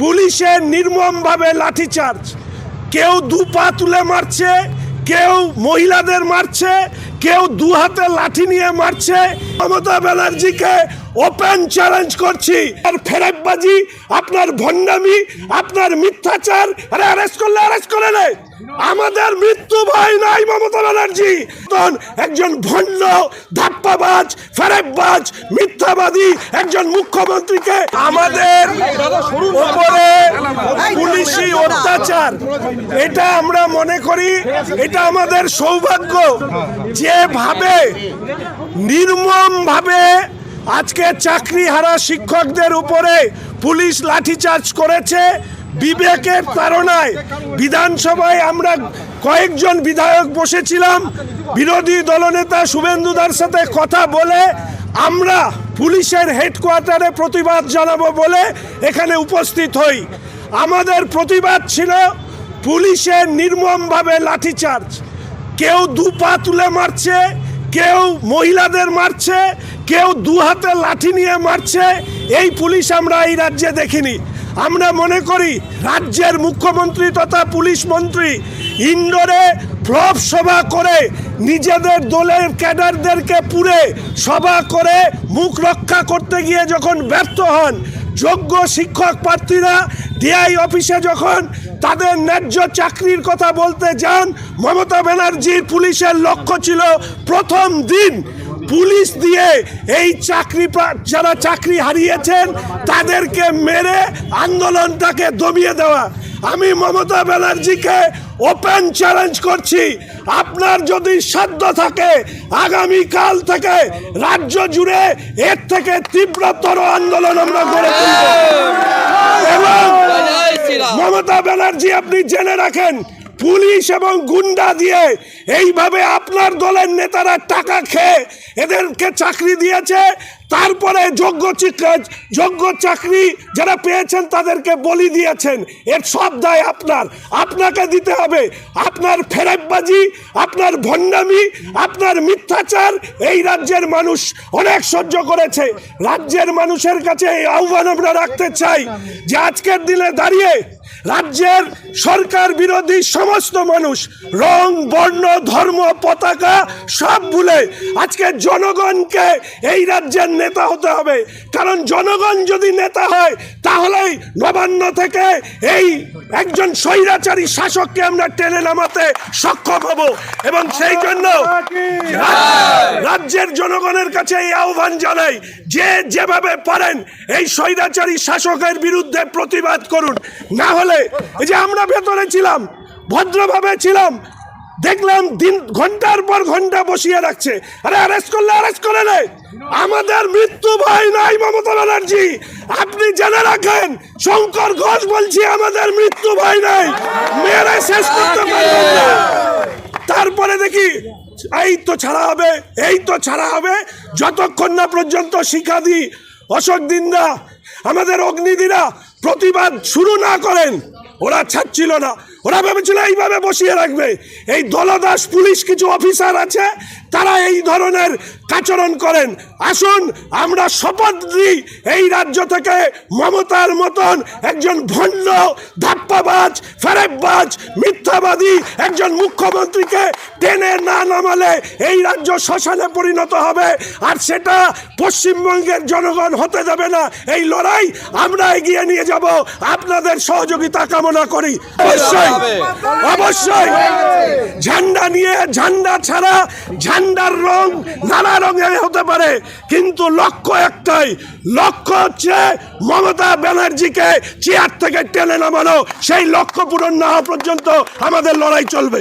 পুলিশের নির্মমভাবে লাঠিচার্জ। কেউ দু পা তুলে মারছে, কেউ মহিলাদের মারছে, কেউ দু হাতে লাঠি নিয়ে মারছে। মমতা ব্যানার্জিকে ওপেন চ্যালেঞ্জ করছি। আর ফেরাকবাজি, আপনার ভণ্ডামি, আপনার মিথ্যাচার, আরে অ্যারেস্ট করলে অ্যারেস্ট করে নে। আমাদের মৃত্যু ভয় নাই, মমতা ব্যানার্জি। একজন ভণ্ড, ধাপ্পাবাজ, ফেরেকবাজ, মিথ্যাবাদী একজন মুখ্যমন্ত্রীকে আমাদের উপরে পুলিশি অত্যাচার। এটা আমরা মনে করি, এটা আমাদের সৌভাগ্য। যেভাবে নির্মম ভাবে আজকে চাকরি হারা শিক্ষকদের উপরে পুলিশ লাঠিচার্জ করেছে বিবেকের তাড়নায়। বিধানসভায় আমরা কয়েকজন বিধায়ক বসেছিলাম। বিরোধী দলনেতা শুভেন্দুদার সাথে কথা বলে আমরা পুলিশের হেডকোয়ার্টারে প্রতিবাদ জানাব বলে এখানে উপস্থিত হই। আমাদের প্রতিবাদ ছিল পুলিশের নির্মমভাবে লাঠিচার্জ। কেউ দু পা তুলে মারছে কেউ মহিলাদের মারছে, কেউ দু হাতে লাঠি নিয়ে মারছে, এই পুলিশ আমরা এই রাজ্যে দেখিনি। আমরা মনে করি রাজ্যের মুখ্যমন্ত্রী তথা পুলিশ মন্ত্রী ইন্ডোরে ফ্লপ সভা করে নিজেদের দলের ক্যাডারদেরকে পুরে সভা করে মুখ রক্ষা করতে গিয়ে যখন ব্যর্থ হন, যোগ্য শিক্ষক প্রার্থীরা ডিআই অফিসে যখন তাদের ন্যায্য চাকরির কথা বলতে যান, মমতা ব্যানার্জির পুলিশের লক্ষ্য ছিল প্রথম দিন পুলিশ দিয়ে এই চাকরি যারা চাকরি হারিয়েছেন, তাদেরকে মেরে আন্দোলনটাকে দমিয়ে দেওয়া। আমি মমতা ব্যানার্জিকে ওপেন চ্যালেঞ্জ করছি। আপনার যদি সাধ্য থাকে আগামী কাল থেকে রাজ্য জুড়ে এর থেকে তীব্রতর আন্দোলন আমরা গড়ে তুলব। মমতা ব্যানার্জি আপনি জেনে রাখেন, পুলিশ এবং গুন্ডা দিয়ে এইভাবে আপনার দলের নেতারা টাকা খেয়ে এদেরকে চাকরি দিয়েছে, তারপরে যোগ্য যোগ্য চাকরি যারা পেয়েছেন তাদেরকে বলি দিয়েছেন। এর সব দায় আপনার। আপনাকে দিতে হবে আপনার ফেরাকবাজি আপনার ভণ্ডামি, আপনার মিথ্যাচার। এই রাজ্যের মানুষ অনেক সহ্য করেছে। রাজ্যের মানুষের কাছে এই আহ্বান আমরা রাখতে চাই যে আজকের দিনে দাঁড়িয়ে রাজ্যের সরকার বিরোধী সমস্ত মানুষ, রং, বর্ণ, ধর্ম, পতাকা সব ভুলে আজকে জনগণকে এই রাজ্যের নেতা হতে হবে। কারণ জনগণ যদি নেতা হয়, তাহলেই নবান্ন থেকে এই একজন স্বৈরাচারী শাসককে আমরা টেনে নামাতে সক্ষম হব। এবং সেই জন্য রাজ্যের জনগণের কাছে এই আহ্বান জানাই, যে যেভাবে পারেন এই স্বৈরাচারী শাসকের বিরুদ্ধে প্রতিবাদ করুন। না হলে যে আমরা ভেতরে ছিলাম, ভদ্রভাবে ছিলাম, দেখলাম দিন, ঘণ্টার পর ঘণ্টা বসিয়ে রাখছে। আরে অ্যারেস্ট করলে অ্যারেস্ট করে নে। আমাদের মৃত্যু ভয় নাই, মমতা ব্যানার্জি। আপনি জেনে রাখেন, শঙ্কর ঘোষ বলছি আমাদের মৃত্যু ভয় নাই। মেরে শেষ করতে তারপরে দেখি, এই তো ছাড়া হবে, এই তো ছাড়া হবে। যতক্ষণ না পর্যন্ত শিখাদি অশোক দিন্দা, আমাদের অগ্নিদিরা প্রতিবাদ শুরু না করেন, ওরা ছাড়ছিল না। ওরা ভেবেছিল এইভাবে বসিয়ে রাখবে। এই দলদাস পুলিশ কিছু অফিসার আছে তারা এই ধরনের আচরণ করেন। আসুন আমরা শপথ দিই এই রাজ্য থেকে মমতার মতন একজন ভণ্ড ধাপ্পাবাজ ফেরেকবাজ মিথ্যাবাদী একজন মুখ্যমন্ত্রীকে টেনে না নামালে এই রাজ্য শ্মশানে পরিণত হবে। আর সেটা পশ্চিমবঙ্গের জনগণ হতে দেবে না। এই লড়াই আমরা এগিয়ে নিয়ে যাব। আপনাদের সহযোগিতা কামনা করি। অবশ্যই অবশ্যই। ঝান্ডা নিয়ে ঝান্ডা ছাড়া ঝান্ডার রং, নানা রঙের হতে পারে। কিন্তু লক্ষ্য একটাই, লক্ষ্য হচ্ছে মমতা ব্যানার্জিকে চেয়ার থেকে টেনে নামানো। সেই লক্ষ্য পূরণ না হওয়া পর্যন্ত আমাদের লড়াই চলবে।